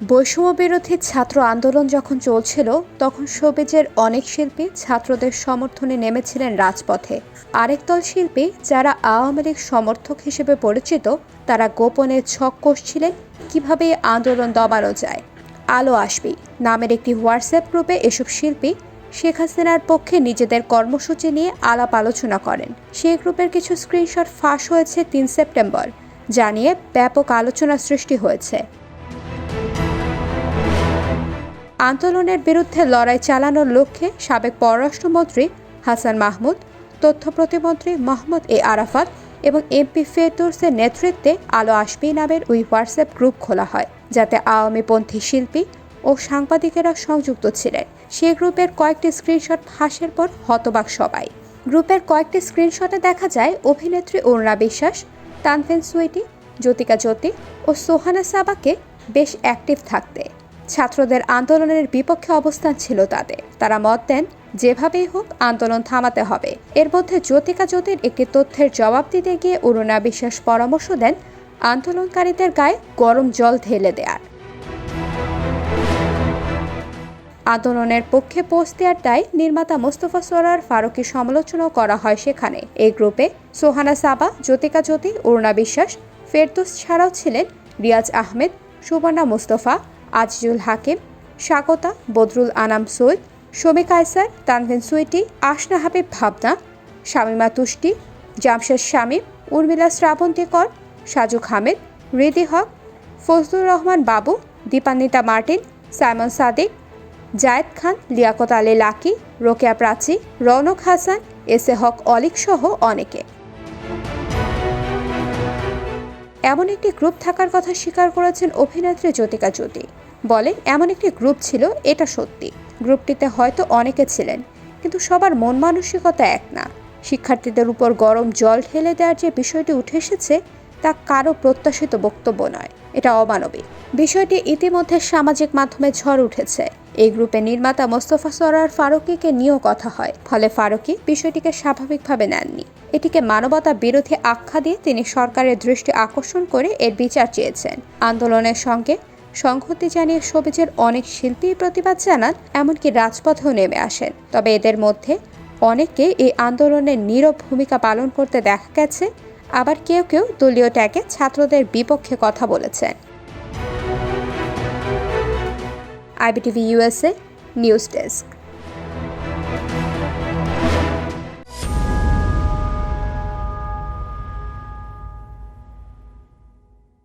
বৈষম্য বিরোধী ছাত্র আন্দোলন যখন চলছিল, তখন শোবেজের অনেক শিল্পী ছাত্রদের সমর্থনে নেমেছিলেন রাজপথে। আরেক দল শিল্পী যারা আওয়ামী লীগ সমর্থক হিসেবে পরিচিত, তারা গোপনে ছক কষছিলেন কীভাবে আন্দোলন দমানো যায়। আলো আসবি নামের একটি হোয়াটসঅ্যাপ গ্রুপে এসব শিল্পী শেখ হাসিনার পক্ষে নিজেদের কর্মসূচি নিয়ে আলাপ আলোচনা করেন। সেই গ্রুপের কিছু স্ক্রিনশট ফাঁস হয়েছে তিন সেপ্টেম্বর জানিয়ে ব্যাপক আলোচনা সৃষ্টি হয়েছে। আন্দোলনের বিরুদ্ধে লড়াই চালানোর লক্ষ্যে সাবেক পররাষ্ট্রমন্ত্রী হাসান মাহমুদ, তথ্য প্রতিমন্ত্রী মোহাম্মদ এ আরাফাত এবং এমপি ফেরদৌসের নেতৃত্বে আলো আসবি নামের ওই হোয়াটসঅ্যাপ গ্রুপ খোলা হয়, যাতে আওয়ামীপন্থী শিল্পী ও সাংবাদিকেরা সংযুক্ত ছিলেন। সেই গ্রুপের কয়েকটি স্ক্রিনশট ফাঁসের পর হতবাক সবাই। গ্রুপের কয়েকটি স্ক্রিনশটে দেখা যায় অভিনেত্রী অরুণা বিশ্বাস তানফেন সুইটি জ্যোতিকা জ্যোতি ও সোহানা সাবাকে বেশ অ্যাক্টিভ থাকতে। ছাত্রদের আন্দোলনের বিপক্ষে অবস্থান ছিল তাদের। তারা মত দেন, যেভাবেই হোক, আন্দোলন থামাতে হবে। এর মধ্যে জ্যোতিকা জ্যোতির একটি তথ্যের জবাব দিতে গিয়ে অরুণা বিশ্বাস পরামর্শ দেন, আন্দোলনকারীদের গায়ে গরম জল ঢেলে দেয়ার। আন্দোলনের পক্ষে পোস্ট দেওয়ার দায় নির্মাতা মোস্তফা সোরার ফারুকি সমালোচনাও করা হয় সেখানে। এই গ্রুপে সোহানা সাবা, জ্যোতিকা জ্যোতি, অরুণা বিশ্বাস, ফেরদৌস ছাড়াও ছিলেন রিয়াজ আহমেদ, সুবর্ণা মুস্তফা আজিজুল হাকিম, স্বাগতা, বদরুল আনাম সৈয়দ, শমী কায়সার, তানভিন সুইটি, আশনা হাবিব ভাবনা, শামিমা তুষ্টি, জামশেদ শামীম উর্মিলা শ্রাবন্তী কর সাজুক হামিদ হৃদি Haque, Fazlur Rahman Babu, Dipanwita Martin, Simon Sadiq, Zayed Khan, Liaquat Ali Lucky, Rokeya Prachi, Raunak Hasan S A Haque Alik সহ অনেকে। এমন একটি গ্রুপ থাকার কথা স্বীকার করেছেন অভিনেত্রী জ্যোতিকা জ্যোতি। বলেন এমন একটি গ্রুপ ছিল, এটা সত্যি। গ্রুপটিতে হয়তো অনেকে ছিলেন, কিন্তু সবার মন মানসিকতা এক না। শিক্ষার্থীদের উপর গরম জল ঢেলে দেওয়ার যে বিষয়টি উঠে এসেছে, তা কারও প্রত্যাশিত বক্তব্য নয়। এটা অমানবিক। বিষয়টি ইতিমধ্যে সামাজিক মাধ্যমে ঝড় উঠেছে। এই গ্রুপে নির্মাতা মোস্তফা সরার ফারুকিকে নিয়েও কথা হয়। ফলে ফারুকি বিষয়টিকে স্বাভাবিকভাবে নেননি। এটিকে মানবতা বিরোধী আখ্যা দিয়ে তিনি সরকারের দৃষ্টি আকর্ষণ করে এর বিচার চেয়েছেন। আন্দোলনের সঙ্গে সংহতি জানিয়ে সবিজের অনেক শিল্পী প্রতিবাদ জানান, এমনকি রাজপথেও নেমে আসেন। তবে এদের মধ্যে অনেকে এই আন্দোলনের নীরব ভূমিকা পালন করতে দেখা গেছে। আবার কেউ কেউ দলীয় ট্যাগে ছাত্রদের বিপক্ষে কথা বলেছেন। IBTV USA news desk.